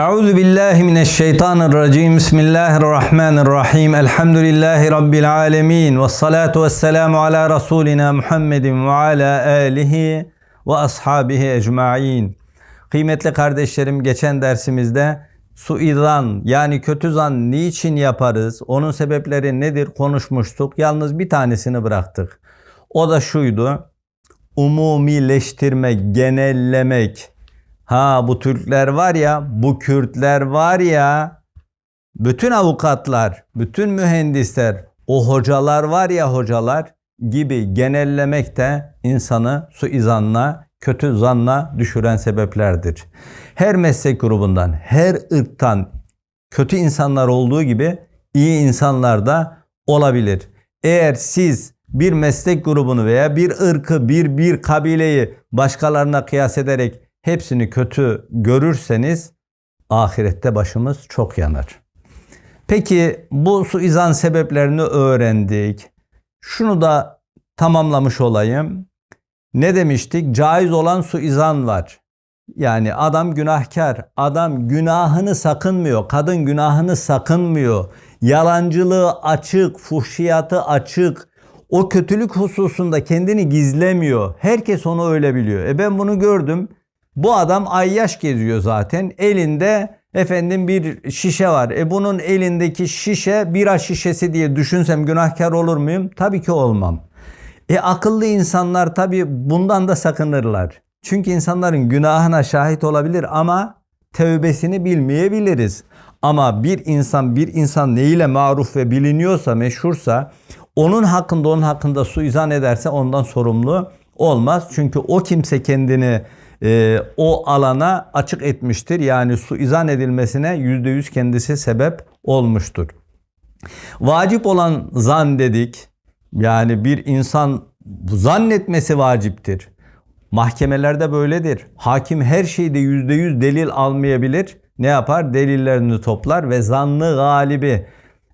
Euzu billahi mineşşeytanirracim. Bismillahirrahmanirrahim. Elhamdülillahi rabbil alamin. Ves salatu vesselamu ala rasulina Muhammedin ve ala alihi ve ashabihi ecmaîn. Kıymetli kardeşlerim geçen dersimizde suizan yani kötü zan niçin yaparız? Onun sebepleri nedir konuşmuştuk. Yalnız bir tanesini bıraktık. O da şuydu. Umumileştirmek, genellemek. Ha bu Türkler var ya, bu Kürtler var ya, bütün avukatlar, bütün mühendisler, o hocalar var ya hocalar gibi genellemek de insanı suizanla, kötü zanla düşüren sebeplerdir. Her meslek grubundan, her ırktan kötü insanlar olduğu gibi iyi insanlar da olabilir. Eğer siz bir meslek grubunu veya bir ırkı, bir bir kabileyi başkalarına kıyas ederek hepsini kötü görürseniz ahirette başımız çok yanar. Peki bu suizan sebeplerini öğrendik. Şunu da tamamlamış olayım. Ne demiştik? Caiz olan suizan var. Yani adam günahkar, adam günahını sakınmıyor, kadın günahını sakınmıyor. Yalancılığı açık, fuhşiyatı açık, o kötülük hususunda kendini gizlemiyor. Herkes onu öyle biliyor. E ben bunu gördüm. Bu adam ayyaş geziyor zaten. Elinde efendim bir şişe var. E bunun elindeki şişe bira şişesi diye düşünsem günahkar olur muyum? Tabii ki olmam. E akıllı insanlar tabii bundan da sakınırlar. Çünkü insanların günahına şahit olabilir ama tövbesini bilmeyebiliriz. Ama bir insan bir insan neyle maruf ve biliniyorsa, meşhursa onun hakkında onun hakkında suizan ederse ondan sorumlu olmaz. Çünkü o kimse kendini e, o alana açık etmiştir. Yani suizan edilmesine yüzde yüz kendisi sebep olmuştur. Vacip olan zan dedik. Yani bir insan zannetmesi vaciptir. Mahkemelerde böyledir. Hakim her şeyde yüzde yüz delil almayabilir. Ne yapar? Delillerini toplar ve zannı galibi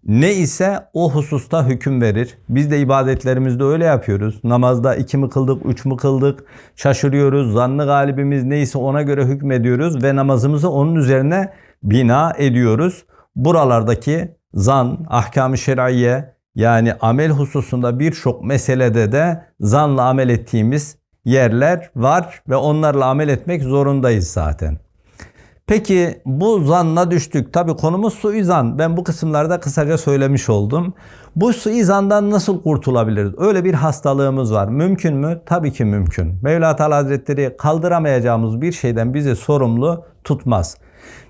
ne ise o hususta hüküm verir. Biz de ibadetlerimizde öyle yapıyoruz. Namazda iki mi kıldık, üç mü kıldık? Şaşırıyoruz. Zannı galibimiz neyse ona göre hükmediyoruz ve namazımızı onun üzerine bina ediyoruz. Buralardaki zan, ahkam-ı şer'iye yani amel hususunda birçok meselede de zanla amel ettiğimiz yerler var ve onlarla amel etmek zorundayız zaten. Peki bu zanla düştük. Tabi konumuz suizan. Ben bu kısımlarda kısaca söylemiş oldum. Bu suizandan nasıl kurtulabiliriz? Öyle bir hastalığımız var. Mümkün mü? Tabii ki mümkün. Mevla Teala Hazretleri kaldıramayacağımız bir şeyden bizi sorumlu tutmaz.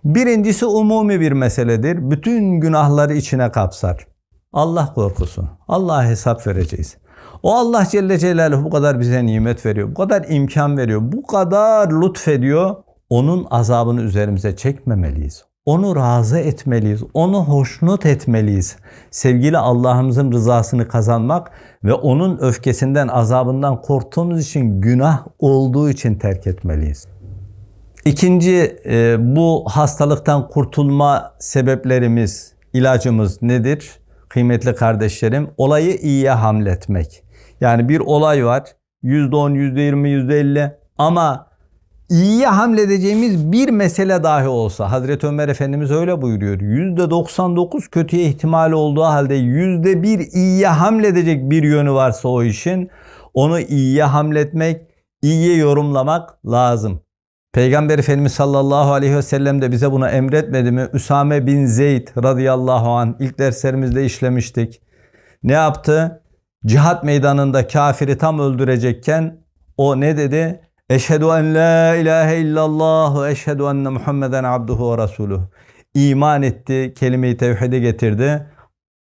Birincisi umumi bir meseledir. Bütün günahları içine kapsar. Allah korkusu. Allah'a hesap vereceğiz. O Allah Celle Celaluhu bu kadar bize nimet veriyor. Bu kadar imkan veriyor. Bu kadar lütfediyor onun azabını üzerimize çekmemeliyiz. Onu razı etmeliyiz. Onu hoşnut etmeliyiz. Sevgili Allah'ımızın rızasını kazanmak ve onun öfkesinden, azabından korktuğumuz için günah olduğu için terk etmeliyiz. İkinci e, bu hastalıktan kurtulma sebeplerimiz, ilacımız nedir? Kıymetli kardeşlerim, olayı iyiye hamletmek. Yani bir olay var. %10, %20, %50 ama iyiye hamledeceğimiz bir mesele dahi olsa Hazreti Ömer Efendimiz öyle buyuruyor. %99 kötüye ihtimali olduğu halde %1 iyiye hamledecek bir yönü varsa o işin onu iyiye hamletmek, iyiye yorumlamak lazım. Peygamber Efendimiz sallallahu aleyhi ve sellem de bize bunu emretmedi mi? Üsame bin Zeyd radıyallahu an ilk derslerimizde işlemiştik. Ne yaptı? Cihat meydanında kafiri tam öldürecekken o ne dedi? Eşhedü en la ilahe illallah ve eşhedü enne Muhammeden abduhu ve resuluh. İman etti, kelime-i tevhidi getirdi.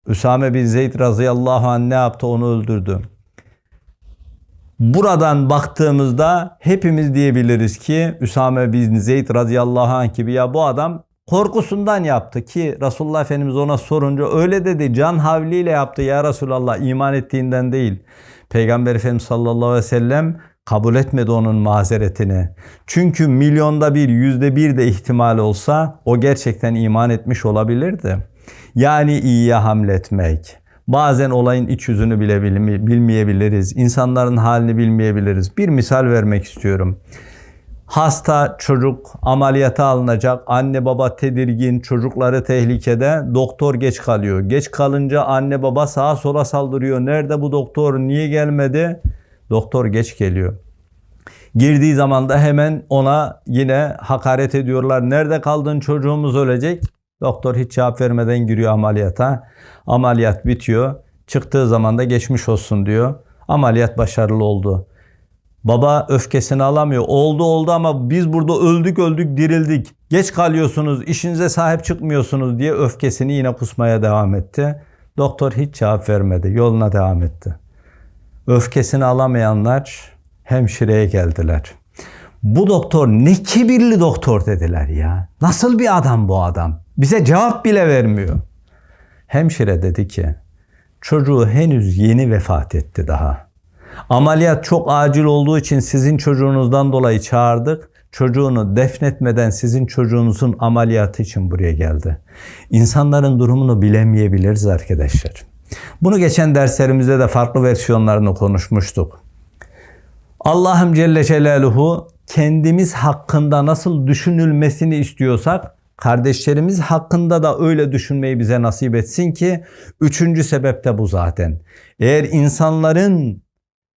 Üsame bin Zeyd radıyallahu anh ne yaptı? Onu öldürdü. Buradan baktığımızda hepimiz diyebiliriz ki Üsame bin Zeyd radıyallahu anh gibi ya bu adam korkusundan yaptı ki Resulullah Efendimiz ona sorunca öyle dedi can havliyle yaptı ya Resulallah iman ettiğinden değil. Peygamber Efendimiz sallallahu aleyhi ve sellem kabul etmedi onun mazeretini. Çünkü milyonda bir, yüzde bir de ihtimal olsa o gerçekten iman etmiş olabilirdi. Yani iyiye hamletmek. Bazen olayın iç yüzünü bile bilmeyebiliriz. İnsanların halini bilmeyebiliriz. Bir misal vermek istiyorum. Hasta çocuk ameliyata alınacak. Anne baba tedirgin, çocukları tehlikede. Doktor geç kalıyor. Geç kalınca anne baba sağa sola saldırıyor. Nerede bu doktor? Niye gelmedi? Doktor geç geliyor. Girdiği zaman da hemen ona yine hakaret ediyorlar. Nerede kaldın çocuğumuz ölecek. Doktor hiç cevap vermeden giriyor ameliyata. Ameliyat bitiyor. Çıktığı zaman da geçmiş olsun diyor. Ameliyat başarılı oldu. Baba öfkesini alamıyor. Oldu oldu ama biz burada öldük öldük dirildik. Geç kalıyorsunuz, işinize sahip çıkmıyorsunuz diye öfkesini yine kusmaya devam etti. Doktor hiç cevap vermedi. Yoluna devam etti. Öfkesini alamayanlar hemşireye geldiler. Bu doktor ne kibirli doktor dediler ya. Nasıl bir adam bu adam? Bize cevap bile vermiyor. Hemşire dedi ki çocuğu henüz yeni vefat etti daha. Ameliyat çok acil olduğu için sizin çocuğunuzdan dolayı çağırdık. Çocuğunu defnetmeden sizin çocuğunuzun ameliyatı için buraya geldi. İnsanların durumunu bilemeyebiliriz arkadaşlar. Bunu geçen derslerimizde de farklı versiyonlarını konuşmuştuk. Allah'ım Celle Celaluhu kendimiz hakkında nasıl düşünülmesini istiyorsak kardeşlerimiz hakkında da öyle düşünmeyi bize nasip etsin ki üçüncü sebep de bu zaten. Eğer insanların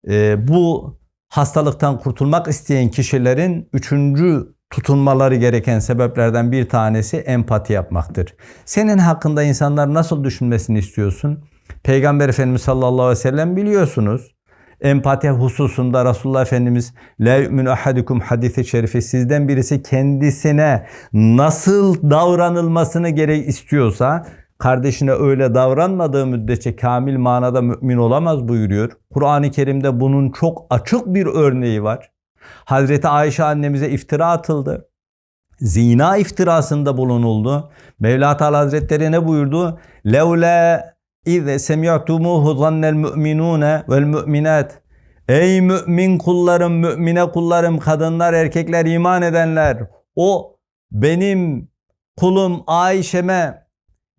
e, bu hastalıktan kurtulmak isteyen kişilerin üçüncü tutunmaları gereken sebeplerden bir tanesi empati yapmaktır. Senin hakkında insanlar nasıl düşünmesini istiyorsun? Peygamber Efendimiz sallallahu aleyhi ve sellem biliyorsunuz. Empati hususunda Resulullah Efendimiz La yu'minu ahadukum hadisi şerifi sizden birisi kendisine nasıl davranılmasını gerek istiyorsa kardeşine öyle davranmadığı müddetçe kamil manada mümin olamaz buyuruyor. Kur'an-ı Kerim'de bunun çok açık bir örneği var. Hazreti Ayşe annemize iftira atıldı. Zina iftirasında bulunuldu. Mevla Teala Hazretleri ne buyurdu? Levle İze semi'tumuhu zannel mu'minune vel mu'minat. Ey mümin kullarım, mümine kullarım, kadınlar, erkekler, iman edenler. O benim kulum Ayşe'me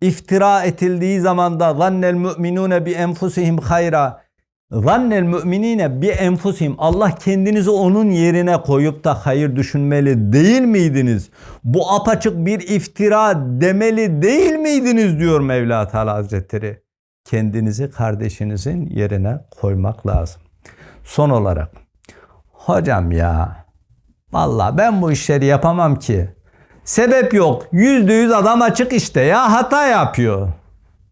iftira etildiği zamanda zannel mu'minune bi enfusihim hayra. Zannel müminine bi enfusihim. Allah kendinizi onun yerine koyup da hayır düşünmeli değil miydiniz? Bu apaçık bir iftira demeli değil miydiniz diyor Mevla Teala Hazretleri kendinizi kardeşinizin yerine koymak lazım. Son olarak hocam ya valla ben bu işleri yapamam ki. Sebep yok. Yüzde yüz adam açık işte ya hata yapıyor.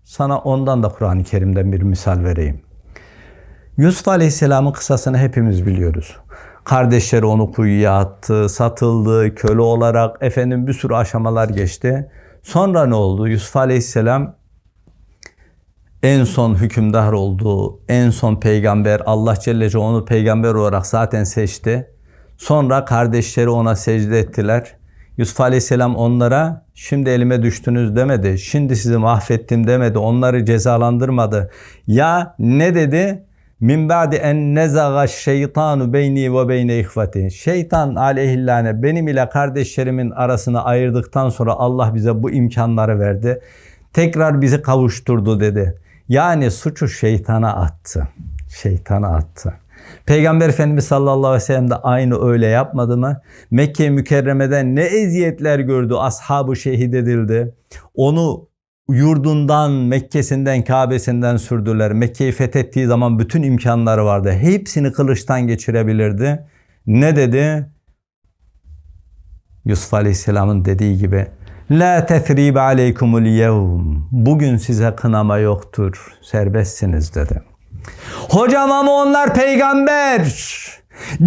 Sana ondan da Kur'an-ı Kerim'den bir misal vereyim. Yusuf Aleyhisselam'ın kısasını hepimiz biliyoruz. Kardeşleri onu kuyuya attı, satıldı, köle olarak efendim bir sürü aşamalar geçti. Sonra ne oldu? Yusuf Aleyhisselam en son hükümdar olduğu, en son peygamber Allah Celle onu peygamber olarak zaten seçti. Sonra kardeşleri ona secde ettiler. Yusuf Aleyhisselam onlara şimdi elime düştünüz demedi. Şimdi sizi mahvettim demedi. Onları cezalandırmadı. Ya ne dedi? Min ba'di en nezaga şeytanu beyni ve beyne ihvati. Şeytan aleyhillâne benim ile kardeşlerimin arasını ayırdıktan sonra Allah bize bu imkanları verdi. Tekrar bizi kavuşturdu dedi. Yani suçu şeytana attı. Şeytana attı. Peygamber Efendimiz sallallahu aleyhi ve sellem de aynı öyle yapmadı mı? Mekke mükerremeden ne eziyetler gördü. Ashabı şehit edildi. Onu yurdundan, Mekke'sinden, Kabe'sinden sürdüler. Mekke'yi fethettiği zaman bütün imkanları vardı. Hepsini kılıçtan geçirebilirdi. Ne dedi? Yusuf Aleyhisselam'ın dediği gibi La tesribe aleykumul yevm. Bugün size kınama yoktur. Serbestsiniz dedi. Hocam ama onlar peygamber.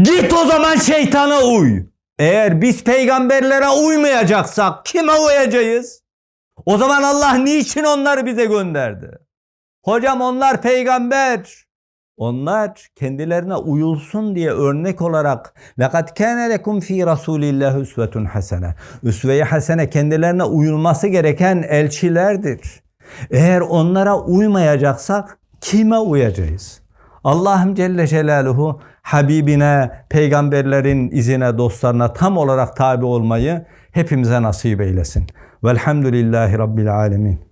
Git o zaman şeytana uy. Eğer biz peygamberlere uymayacaksak kime uyacağız? O zaman Allah niçin onları bize gönderdi? Hocam onlar peygamber. Onlar kendilerine uyulsun diye örnek olarak وَقَدْ كَانَ لَكُمْ ف۪ي رَسُولِ اللّٰهِ üsvetun hasene. Üsve-i hasene kendilerine uyulması gereken elçilerdir. Eğer onlara uymayacaksak kime uyacağız? Allah'ım Celle Celaluhu Habibine, peygamberlerin izine, dostlarına tam olarak tabi olmayı hepimize nasip eylesin. Velhamdülillahi Rabbil Alemin.